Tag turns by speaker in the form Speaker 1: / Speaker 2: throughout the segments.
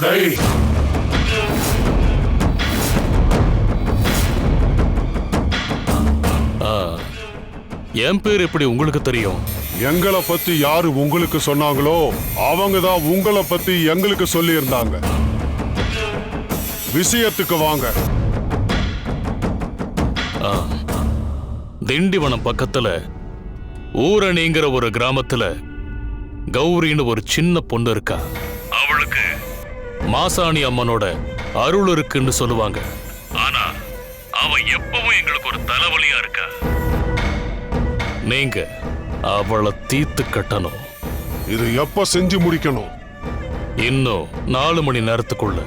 Speaker 1: உடை.
Speaker 2: என் பேர் எப்படி உங்களுக்கு தெரியும்?
Speaker 1: எங்களை பத்தி யாரு உங்களுக்கு சொன்னாங்களோ அவங்க தான் உங்களை பத்தி எங்களுக்கு சொல்லி இருந்தாங்க விஷயத்துக்கு வாங்க.
Speaker 2: திண்டிவனம் பக்கத்துல ஊரணிங்கிற ஒரு கிராமத்துல கௌரின்னு ஒரு சின்ன பொண்ணு இருக்கா. அவளுக்கு மாசாணி அம்மனோட அருள் இருக்குன்னு சொல்லுவாங்க. ஆனா அவ எப்பவும் எங்களுக்கு ஒரு தலைவலியா இருக்கா? நீங்க அவளை தீத்து கட்டணும்.
Speaker 1: இது எப்ப செஞ்சு முடிக்கணும்?
Speaker 2: இன்னும் நாலு மணி நேரத்துக்குள்ள.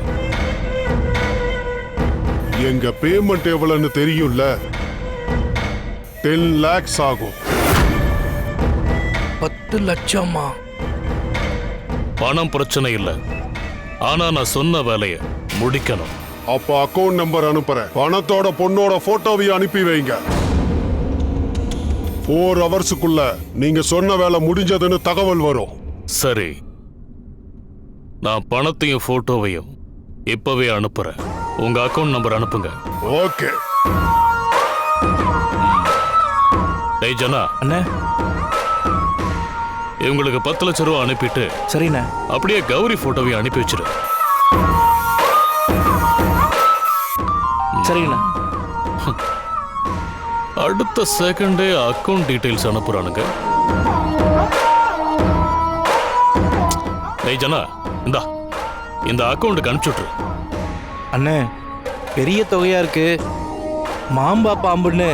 Speaker 1: எங்க பேமெண்ட் எவ்வளவுன்னு தெரியும்ல? டென் லேக்ஸ் ஆகும்.
Speaker 3: பத்து லட்சமா
Speaker 2: பணம் பிரச்சனை இல்லை. ஆனா நான் சொன்ன வேலையை முடிக்கணும்.
Speaker 1: அப்ப அக்கவுண்ட் நம்பர் அனுப்புறேன் பணத்தோட பொண்ணோட போட்டோவையும் அனுப்பி வைங்க. ஃபோர் ஹவர்ஸுக்குள்ள நீங்க சொன்ன வேலை முடிஞ்சதுன்னு தகவல் வரும்.
Speaker 2: சரி. நான் பணத்தையும் போட்டோவையும் இப்பவே அனுப்புறேன். உங்க அக்கவுண்ட் நம்பர் அனுப்புங்க.
Speaker 1: ஓகே
Speaker 2: டேய் ஜனா.
Speaker 3: அண்ணே.
Speaker 2: இவங்களுக்கு பத்து லட்ச ரூபா அனுப்பிட்டு
Speaker 3: சரிண்ணே.
Speaker 2: அப்படியே கௌரி போட்டோவையும் அனுப்பி வச்சிரு.
Speaker 3: சரிங்கண்ணா.
Speaker 2: அடுத்த செகண்டே அக்கவுண்ட் டீடைல்ஸ் அனுப்புறானுங்க. டேய் ஜனா இந்தா இந்த அக்கவுண்ட்டுக்கு அனுப்பிச்சுட்ரு.
Speaker 3: அண்ணே பெரிய தொகையா இருக்கு. மாம்பா பாம்புன்னு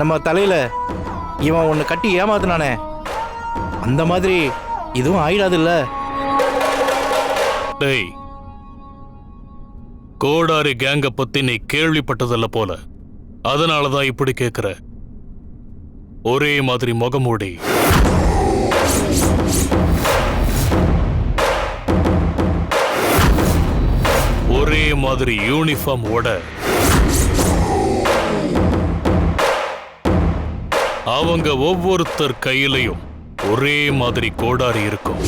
Speaker 3: நம்ம தலையில இவன் ஒன்று கட்டி ஏமாத்துனானே. அந்த மாதிரி இதுவும் ஆயிடாதுல்ல?
Speaker 2: டேய் கோடாரி கேங்க பத்தி நீ கேள்விப்பட்டதில்ல போல. அதனாலதான் இப்படி கேக்குற. ஒரே மாதிரி முகமூடி ஒரே மாதிரி யூனிஃபார்ம் ஓட. அவங்க ஒவ்வொருத்தர் கையிலையும் ஒரே மாதிரி கோடாரி இருக்கும்.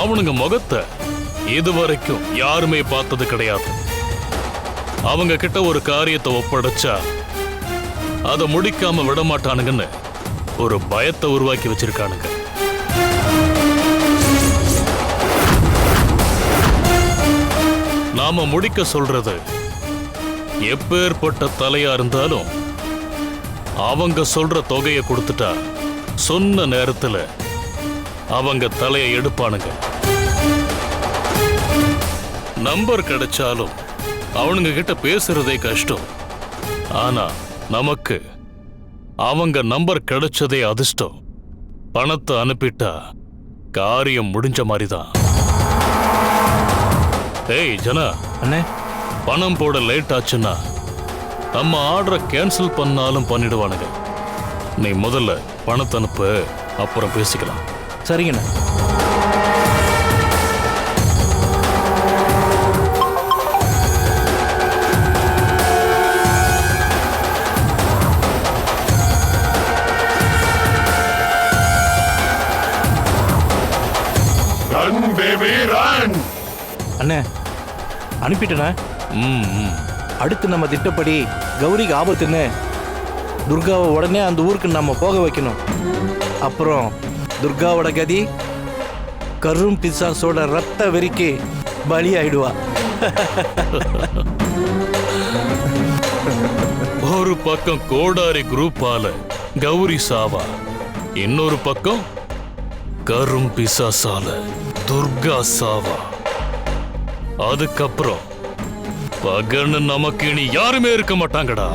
Speaker 2: அவனுங்க முகத்தை இதுவரைக்கும் யாருமே பார்த்தது கிடையாது. அவங்க கிட்ட ஒரு காரியத்தை ஒப்படைச்சா அதை முடிக்காம விட மாட்டானுங்கன்னு ஒரு பயத்தை உருவாக்கி வச்சிருக்கானுங்க. நாம முடிக்க சொல்றது. எப்பேற்பட்ட தலையா இருந்தாலும் அவங்க சொல்ற தொகையை கொடுத்துட்டா சொன்ன நேரத்துல அவங்க தலையை எடுப்பானுங்க. நம்பர் கிடைச்சாலும் அவனுங்க கிட்ட பேசுறதே கஷ்டம். ஆனா நமக்கு அவங்க நம்பர் கிடைச்சதே அதிர்ஷ்டம். பணத்தை அனுப்பிட்டா காரியம் முடிஞ்ச மாதிரி தான் ஏய் ஜனா.
Speaker 3: அண்ணே.
Speaker 2: பணம் போட லேட் ஆச்சுன்னா நம்ம ஆர்டரை கேன்சல் பண்ணாலும் பண்ணிடுவானுங்க. நீ முதல்ல பணத்தை அனுப்பு அப்புறம் பேசிக்கலாம்.
Speaker 3: சரிங்கண்ணே. அண்ணே. அனுப்பிட்டேண்ணே
Speaker 2: ம் ம்.
Speaker 3: அடுத்து நம்ம திட்டப்படி கௌரிக்கு ஆபத்துன்னு துர்காவை உடனே அந்த ஊருக்கு நம்ம போக வைக்கணும். அப்புறம் துர்காவோட கதி கரும் பிசாசோட ரத்த வெறிக்கு பலி ஆயிடுவா
Speaker 2: ஒரு பக்கம் கோடாரி குரூப்பால கௌரி சாவா இன்னொரு பக்கம் கரும் பிசாசால துர்கா சாவா. அதுக்கப்புறம் பகன்னு நமக்கு இனி யாருமே இருக்க மாட்டாங்கடா.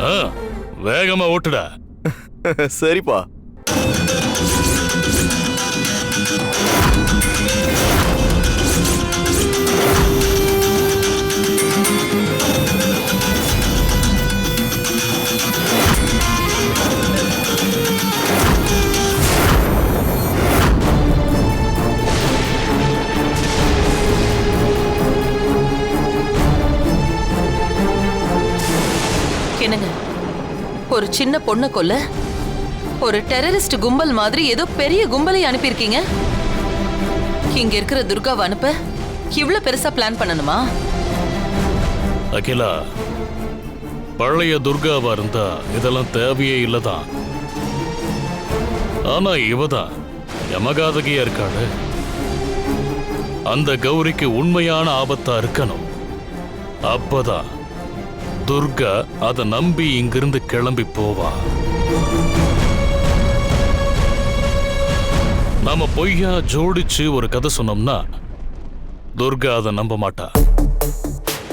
Speaker 2: ஆ, வேகமா ஓட்டுடா.
Speaker 4: சரிப்பா.
Speaker 5: ஒரு சின்ன பொண்ணை கொல்ல? ஒரு டெரரிஸ்ட் கும்பல் மாதிரி ஏதோ பெரிய கும்பலை அனுப்பியிருக்கீங்க? இங்க இருக்கிற துர்காவை அனுப்ப இவ்வளவு பெருசா பிளான் பண்ணணுமா?
Speaker 2: அகிலா பழைய துர்காவா இருந்தா இதெல்லாம் தேவையே இல்லதான். ஆனா இவதான் யமகாதகியா இருக்காளு. அந்த கௌரிக்கு உண்மையான ஆபத்தா இருக்கணும். அப்பதான் துர்கா அதை நம்பி இங்கிருந்து கிளம்பி போவா. நாம பொய்யா ஜோடிச்சு ஒரு கதை சொன்னோம்னா துர்கா அதை நம்ப மாட்டா.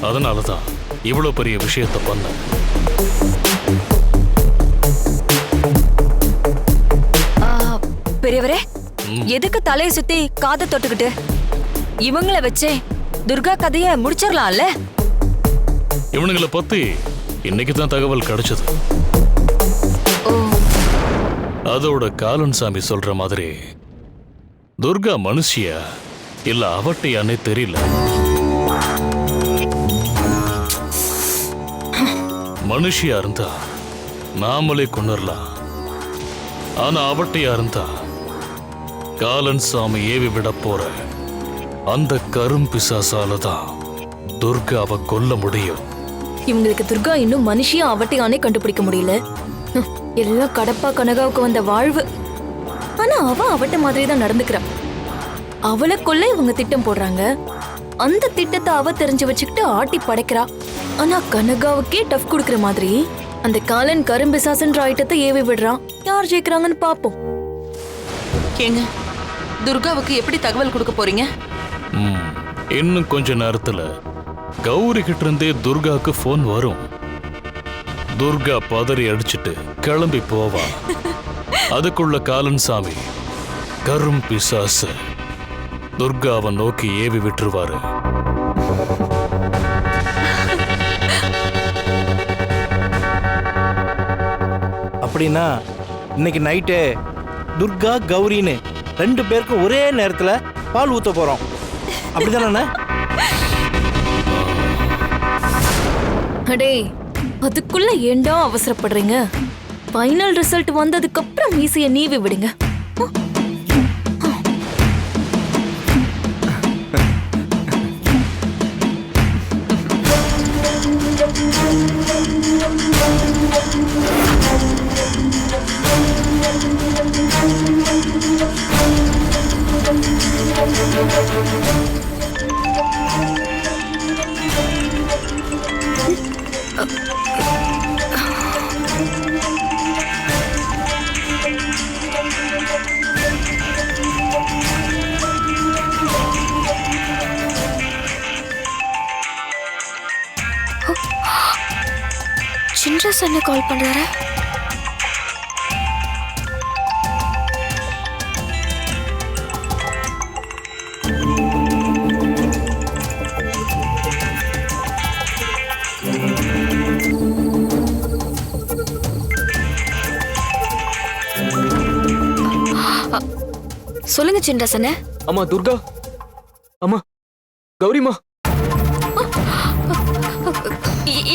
Speaker 2: அதனாலதான் இவ்வளவு பெரிய விஷயத்தை பண்ண.
Speaker 6: பெரியவரே எதுக்கு தலையை சுத்தி காதை தொட்டுக்கிட்டு? இவங்கள வச்சே துர்கா கதைய முடிச்சிடலாம்ல?
Speaker 2: இவனுங்களை பத்தி இன்னைக்கு தான் தகவல் கிடைச்சது. அதோட காலன் சாமி சொல்ற மாதிரி துர்கா மனுஷியா இல்ல அவட்டையானே தெரியல. மனுஷியா இருந்தா நாமளே கொண்டுடலாம் ஆனா அவட்டையா இருந்தா காலன் சாமி ஏவி விட போற அந்த கரும் பிசாசால தான் துர்காவை கொல்ல முடியும்.
Speaker 6: இவங்களுக்கு துர்கா இன்னும் மனுஷியா அவட்டையானே கண்டுபிடிக்க முடியல. எல்லாம் கடப்பா கனகாவுக்கு வந்த வாழ்வு. ஆனா அவ அவட்ட மாதிரி தான் நடந்துக்கிறா. அவளை கொல்ல இவங்க திட்டம் போடுறாங்க. அந்த திட்டத்தை அவ தெரிஞ்சு வச்சுக்கிட்டு ஆட்டி படைக்கிறா. ஆனா கனகாவுக்கே டஃப் கொடுக்கிற மாதிரி அந்த காலன் கரும்பிசாசன்ற ஐட்டத்தை ஏவி விடுறான் யார் ஜெயிக்கிறாங்கன்னு பாப்போம்.
Speaker 5: ஏங்க துர்காவுக்கு எப்படி தகவல் கொடுக்க போறீங்க?
Speaker 2: ம், இன்னும் கொஞ்ச நேரத்துல கௌரி கிட்ட இருந்தே துர்காக்கு ஃபோன் வரும். துர்கா பதறி அடிச்சிட்டு கிளம்பி போவா. அதுக்குள்ள காலன் சாமி கரும் பிசாசு. துர்காவை நோக்கி ஏவி விட்டுருவாரு.
Speaker 3: அப்படின்னா இன்னைக்கு நைட்டு துர்கா கௌரின்னு ரெண்டு பேருக்கும் ஒரே நேரத்தில் பால் ஊற்ற போகிறோம் அப்படிதானே
Speaker 6: அடே அதுக்குள்ள ஏண்டா அவசரப்படுறீங்க? ஃபைனல் ரிசல்ட் வந்ததுக்கு அப்புறம் ஈஸிய நீவி விடுங்க. சின்ரஸ் அண்ணே
Speaker 7: அம்மா துர்கா. அம்மா கௌரிமா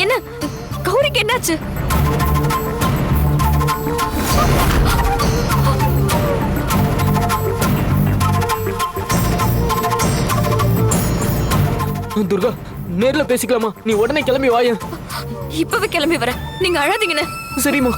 Speaker 6: என்ன கௌரிக்கு என்னாச்சு?
Speaker 7: துர்கா நேர்ல பேசிக்கலாமா நீ உடனே கிளம்பி வாயேன்.
Speaker 6: இப்பவே கிளம்பி வரேன். நீங்க அழாதீங்கண்ணே
Speaker 7: சரிம்மா.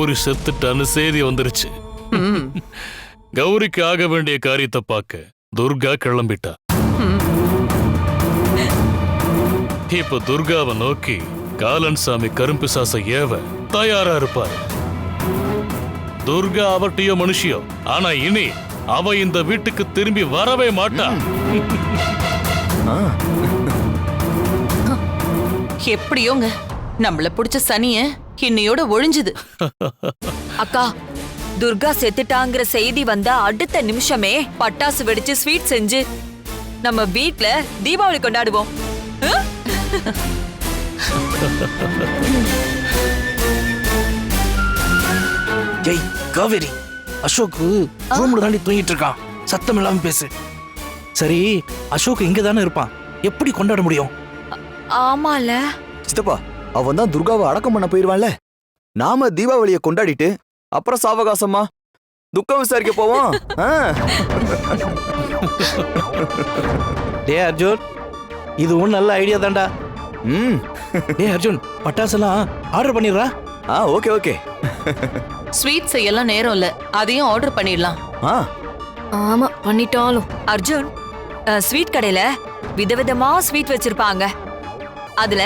Speaker 2: கௌரி செத்துட்டான்னு செய்தி வந்துருச்சு. கௌரிக்கு ஆக வேண்டிய காரியத்தை பார்க்க துர்கா கிளம்பிட்டா. இப்ப துர்காவை நோக்கி காலன் சாமி கரும்பு சாச ஏவ தயாரா இருப்பார். துர்கா அவட்டியோ மனுஷியோ ஆனா இனி அவ இந்த வீட்டுக்கு திரும்பி வரவே மாட்டா.
Speaker 4: ஆ,
Speaker 5: எப்படியோங்க? நம்மள புடிச்ச சனிய இன்னையோட ஒழிஞ்சுது.
Speaker 8: அக்கா துர்கா செத்துட்டாங்கிற செய்தி வந்த அடுத்த நிமிஷமே பட்டாசு வெடிச்சு ஸ்வீட் செஞ்சு நம்ம வீட்ல தீபாவளி கொண்டாடுவோம்.
Speaker 3: ஜெய் காவேரி அசோக்கு ரூம்ல தாண்டி தூங்கிட்டு இருக்கான். சத்தம் இல்லாம பேசு. சரி அசோக் இங்க தானே இருப்பான். எப்படி கொண்டாட முடியும்?
Speaker 8: ஆமால.
Speaker 4: சித்தப்பா அவன் தான் துர்காவை அடக்கம் பண்ண போயிருவான்ல? நாம தீபாவளியை கொண்டாடிட்டு அப்புறம் சாவகாசமா? துக்கம் விசாரிக்க போவோம். ஆ,
Speaker 3: டே அர்ஜுன். இது ஒன்றும் நல்ல ஐடியா தான்டா.
Speaker 4: ம்.
Speaker 3: டே அர்ஜுன் பட்டாசெல்லாம் ஆர்டர் பண்ணிடுறா?
Speaker 4: ஆ ஓகே ஓகே.
Speaker 5: ஸ்வீட் செய்யலாம் நேரம் இல்ல. அதையும் ஆர்டர் பண்ணிடலாம்.
Speaker 4: ஆ.
Speaker 6: ஆமா பண்ணிட்டாலும்.
Speaker 8: அர்ஜுன் ஸ்வீட் கடையில விதவிதமா ஸ்வீட் வச்சிருப்பாங்க. அதுல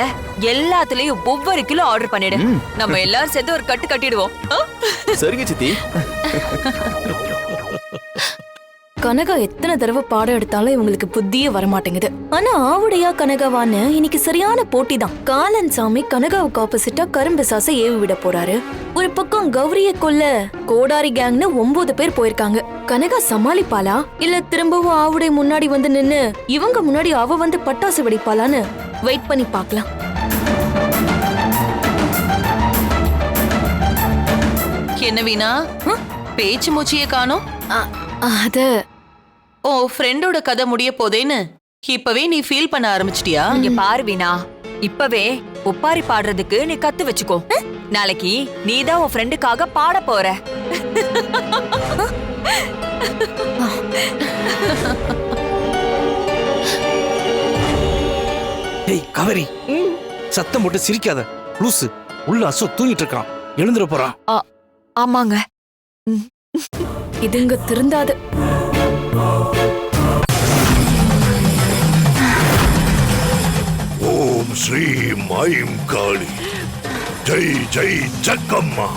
Speaker 8: எல்லாத்துலயும் ஒவ்வொரு கிலோ ஆர்டர் பண்ணிடு. நம்ம எல்லாரும் சேர்ந்து ஒரு கட்டு கட்டிடுவோம்?
Speaker 4: சரிங்க சித்தி
Speaker 6: கனகா எத்தனை தடவை பாடம் எடுத்தாலும் இவங்களுக்கு புத்தியே வரமாட்டேங்குது. ஆனா ஆவுடையா கனகாவான்னு இன்னைக்கு சரியான போட்டி தான் காலன் சாமி கனகாவுக்கு ஆப்போசிட்டா கரும்பு சாச ஏவி விட போறாரு. ஒரு பக்கம் கௌரிய கொல்ல கோடாரி கேங்னு ஒன்பது பேர் போயிருக்காங்க. கனகா சமாளிப்பாளா? இல்ல திரும்பவும் ஆவுடை முன்னாடி வந்து நின்னு இவங்க முன்னாடி அவ வந்து பட்டாசு வெடிப்பாளான்னு வெயிட் பண்ணி பார்க்கலாம்.
Speaker 5: என்ன வீணா? பேச்சு மூச்சியே காணோம்.
Speaker 6: அத
Speaker 5: ஓ ஃப்ரெண்டோட கதை முடிய போதேன்னு? இப்பவே நீ ஃபீல் பண்ண ஆரம்பிச்சிட்டியா?
Speaker 8: இங்க பாரு வீணா. இப்பவே ஒப்பாரி பாடுறதுக்கு நீ கத்து வச்சுக்கோ. நாளைக்கு நீதான் உன் ஃப்ரெண்டுக்காக பாட போற.
Speaker 3: டேய் காவேரி. சத்தம் போட்டு சிரிக்காத. லூசு. உள்ள அசோக் தூங்கிட்டு இருக்கான். எழுந்துட போறான்.
Speaker 8: ஆமாங்க.
Speaker 6: இதுங்க திருந்தாது.
Speaker 9: ஓம் ஸ்ரீம் ஐம் காளி. ஜெய் ஜெய் ஜக்கம்மா.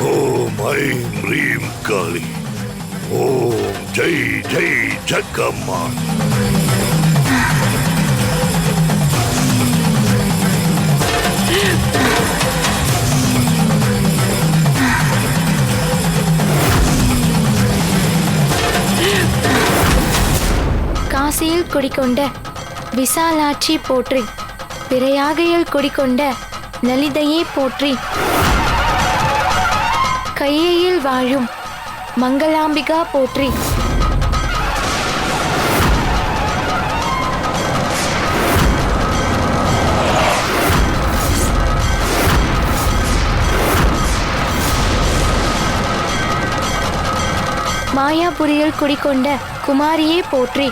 Speaker 9: ஓம் ஐம் ரீம் காளி. ஓம் ஜெய் ஜெய் ஜக்கம்மா.
Speaker 10: Yeah. ஆசையில் குடிக்கொண்ட விசாலாட்சி போற்றி பிறையாகையில் குடிக்கொண்ட லலிதையே போற்றி. கையையில் வாழும் மங்களாம்பிகா போற்றி. மாயாபுரியில் குடிக்கொண்ட குமாரியே போற்றி.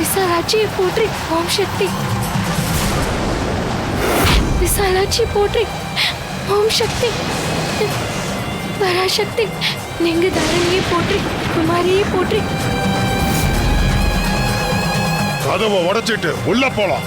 Speaker 10: விசாலாட்சியை போற்றி ஓம் சக்தி. விசாலாட்சி போற்றி ஓம் சக்தி. பராசக்தி நெங்கு தரணியை போற்றி குமாரியை போற்றி.
Speaker 1: கதவை உடைச்சிட்டு உள்ள போலாம்.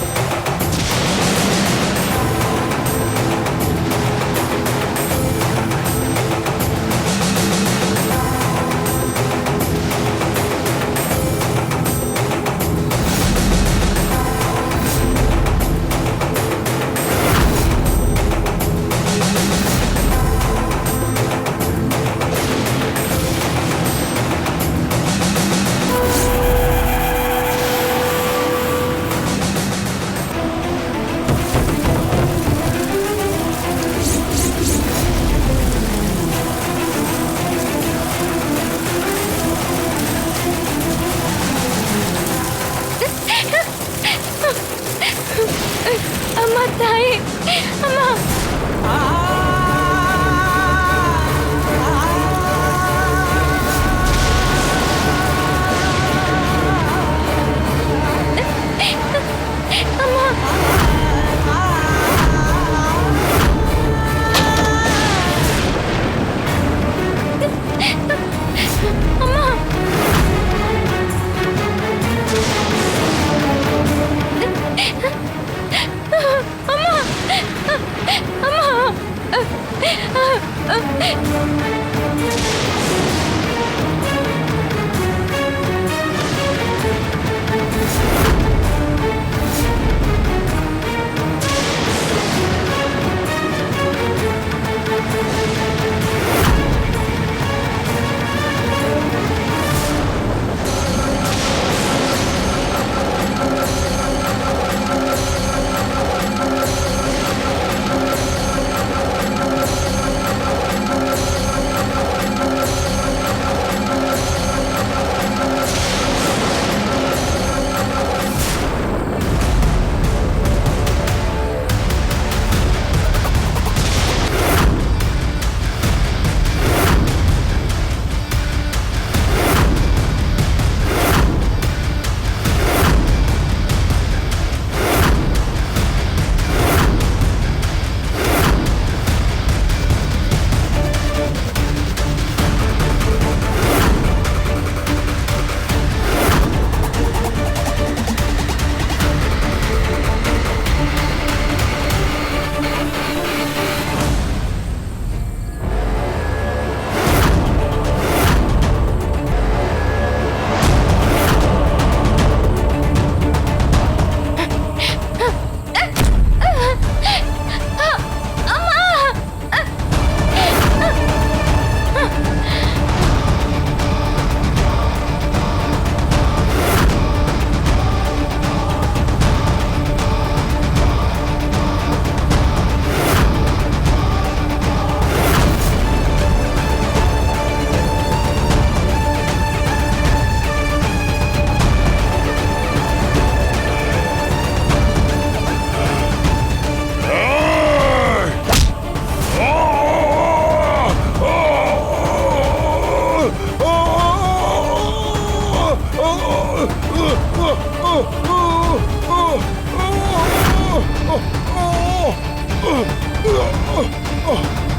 Speaker 11: 啊啊啊